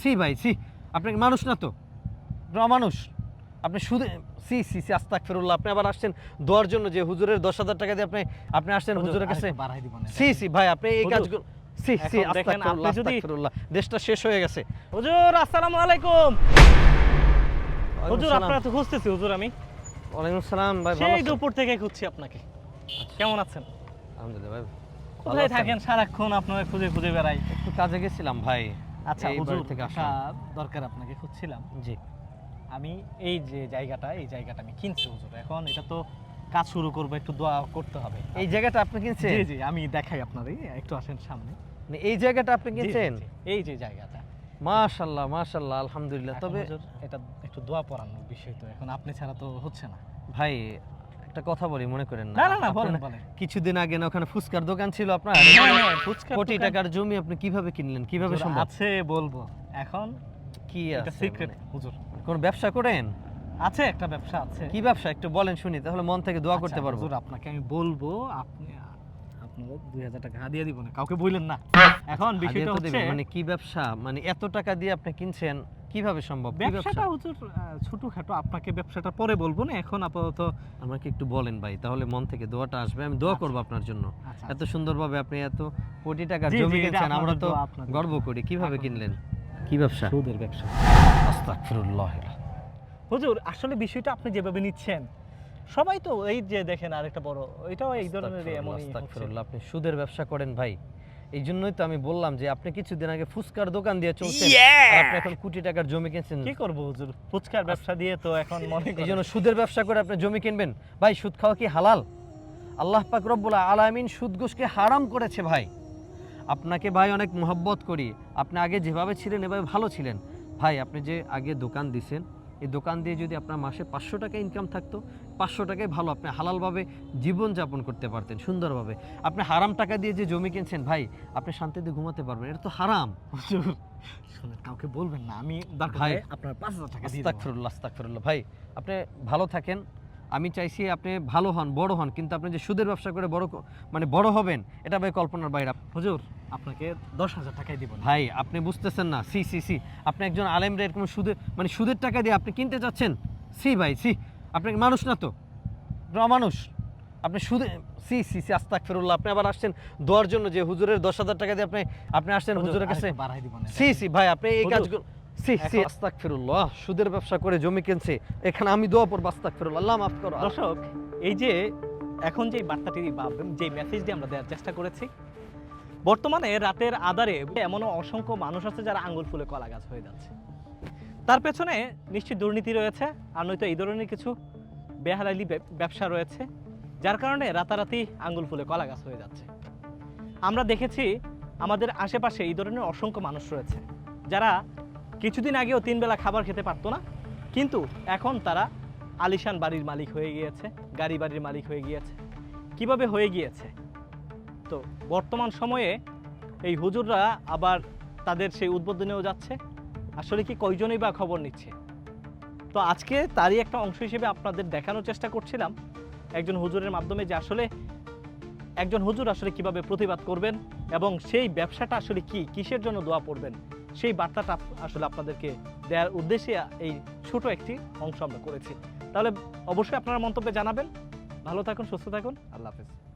C ভাই C. আপনি মানুষ না তো? মানুষ আপনি শুধু সি সি সি আস্তাক ফেরুল্লাহ আপনি আবার আসছেন দোয়ার জন্য যে হুজুরের দশ হাজার টাকা দিয়ে আপনি আপনি আসছেন হুজুরের কাছে। সি সি ভাই আপনি এই কাজগুলো সি সি যদি- দেশটা শেষ হয়ে গেছে। হুজুর আসসালামু আলাইকুম। হুজুর আপনারা তো খুঁজতেছি হুজুর আমি। ওয়ালাইকুম সালাম ভাই ভালো সেই? দুপুর থেকে খুঁজছি আপনাকে। কেমন আছেন? আলহামদুলিল্লাহ ভাই কোথায় থাকেন সারাক্ষণ আপনারা খুঁজে খুঁজে বেড়াই? একটু কাজে গেছিলাম ভাই। আচ্ছা হুজুর থেকে আসলাম। দরকার আপনাকে খুঁজছিলাম। জি। আমি এই যে জায়গাটা এই জায়গাটা আমি কিনছি হুজুর। এখন এটা তো কাজ শুরু করব একটু দোয়া করতে হবে। এই জায়গাটা আপনি কিনছেন? জি জি আমি দেখাই আপনারে একটু আসেন সামনে। মানে এই জায়গাটা আপনি কিনছেন? এই যে জায়গাটা। মাশাআল্লাহ মাশাআল্লাহ আলহামদুলিল্লাহ। তবে এটা একটু দোয়া পড়ানোর বিষয় তো এখন আপনি ছাড়া তো হচ্ছে না। ভাই একটা কথা বলি মনে করেন না? না না বলেন বলেন। কিছুদিন আগে না ওখানে ফুচকার দোকান ছিল আপনার? হ্যাঁ, হ্যাঁ, ফুচকার কোটি টাকার জমি আপনি কীভাবে কিনলেন? কীভাবে সম্ভব? আছে বলব। এখন কি এটা আছে সিক্রেট মানে? হুজুর। কোন ব্যবসা করেন? আছে একটা ব্যবসা আছে। কি ব্যবসা? একটু বলেন শুনি তাহলে মন থেকে দোয়া করতে আচ্ছা, পারব। হুজুর আপনাকে আমি বলব আপনি টাকা হাদিয়া দিব না কাউকে বললেন না। এখন বিষয়টা হচ্ছে মানে কি ব্যবসা? মানে এত টাকা দিয়ে আপনি কিনছেন কীভাবে সম্ভব? ব্যবসাটা হুজুর ছোটখাটো। আপনাকে ব্যবসাটা পরে বলব না এখন আপাতত আমাকে একটু বলেন ভাই তাহলে মন থেকে দোয়াটা আসবে। আমি দোয়া আচ্ছা। করব আপনার জন্য। আচ্ছা, এত সুন্দরভাবে আপনি এত কোটি টাকার জি, জমি কিনছেন আমরা তো গর্ব করি। কীভাবে কিনলেন? কি ব্যবসা? সুদের ব্যবসা। আস্তাগফিরুল্লাহ। হুজুর আসলে বিষয়টা আপনি যেভাবে নিচ্ছেন সবাই তো এই যে দেখেন আরেকটা বড় এটাও এই ধরনের। আস্তাগফিরুল্লাহ আপনি সুদের ব্যবসা করেন ভাই। এই জন্যই তো আমি বললাম যে আপনি কিছুদিন আগে ফুচকার দোকান দিয়ে চলছেন। আপনি এখন কোটি টাকার জমি কিনছেন। কি করব হুজুর? ফুচকার ব্যবসা দিয়ে তো এখন মনে এই করেন জন্য সুদের ব্যবসা করে আপনি জমি কিনবেন। ভাই সুদ খাওয়া কি হালাল? আল্লাহ পাক রব্বুল আলামিন সুদ ঘুষকে হারাম করেছে ভাই। আপনাকে ভাই অনেক মোহব্বত করি। আপনি আগে যেভাবে ছিলেন এভাবে ভালো ছিলেন। ভাই আপনি যে আগে দোকান দিছেন এই দোকান দিয়ে যদি আপনার মাসে পাঁচশো টাকা ইনকাম থাকতো পাঁচশো টাকায় ভালো আপনি হালালভাবে জীবনযাপন করতে পারতেন সুন্দরভাবে। আপনি হারাম টাকা দিয়ে যে জমি কিনছেন ভাই আপনি শান্তিতে ঘুমাতে পারবেন এটা তো হারাম। শুনেন কাউকে বলবেন না আমি ভাই, আপনার পাঁচ হাজার টাকা। আস্তাগফিরুল্লাহ আস্তাগফিরুল্লাহ। ভাই আপনি ভালো থাকেন আমি চাইছি আপনি ভালো হন বড় হন কিন্তু আপনি যে সুদের ব্যবসা করে বড় মানে বড় হবেন এটা ভাই কল্পনার বাইরে। হুজুর আপনাকে দশ হাজার টাকাই দিব ভাই আপনি বুঝতেছেন না। C C C. আপনি একজন এরকম সুদের মানে সুদের টাকা দিয়ে আপনি কিনতে যাচ্ছেন সি ভাই সি। আপনি মানুষ না তো? মানুষ? আপনি সুদে সি সি সি আস্তাক ফেরুল্লাহ আপনি আবার আসছেন দোয়ার জন্য যে হুজুরের দশ হাজার টাকা দিয়ে আপনি আপনি আসছেন হুজুরের কাছে। সি সি ভাই আপনি এই কাজগুলো সি সি আস্তাক ফিরুল্লাহ সুদের ব্যবসা করে জমি কিনছে। এখানে আমি দোয়া পড়ব আস্তাক ফিরুল্লাহ আল্লাহ মাফ করো। দর্শক এই যে এখন যে বার্তাটি বা যে মেসেজটি আমরা দেওয়ার চেষ্টা করেছি বর্তমানে রাতের আধারে এমনও অসংখ্য মানুষ আছে যারা আঙ্গুল ফুলে কলা গাছ হয়ে যাচ্ছে। তার পেছনে নিশ্চয়ই দুর্নীতি রয়েছে, আর নয়তো এই ধরনের কিছু বেহালালি ব্যবসা রয়েছে, যার কারণে রাতারাতি আঙ্গুল ফুলে কলা গাছ হয়ে যাচ্ছে। আমরা দেখেছি আমাদের আশেপাশে এই ধরনের অসংখ্য মানুষ রয়েছে, যারা কিছুদিন আগেও তিন বেলা খাবার খেতে পারতো না, কিন্তু এখন তারা আলিশান বাড়ির মালিক হয়ে গিয়েছে, গাড়ি বাড়ির মালিক হয়ে গিয়েছে। কীভাবে হয়ে গিয়েছে? তো বর্তমান সময়ে এই হুজুররা আবার তাদের সেই উদ্বোধনেও যাচ্ছে। আসলে কি কয়জনই বা খবর নিচ্ছে? তো আজকে তারই একটা অংশ হিসেবে আপনাদের দেখানোর চেষ্টা করছিলাম একজন হুজুরের মাধ্যমে যে আসলে একজন হুজুর আসলে কীভাবে প্রতিবাদ করবেন এবং সেই ব্যবসাটা আসলে কি, কিসের জন্য দোয়া পড়বেন, সেই বার্তাটা আসলে আপনাদেরকে দেওয়ার উদ্দেশ্যে এই ছোট একটি অংশ আমরা করেছি। তাহলে অবশ্যই আপনারা মন্তব্যে জানাবেন। ভালো থাকুন, সুস্থ থাকুন। আল্লাহ হাফেজ।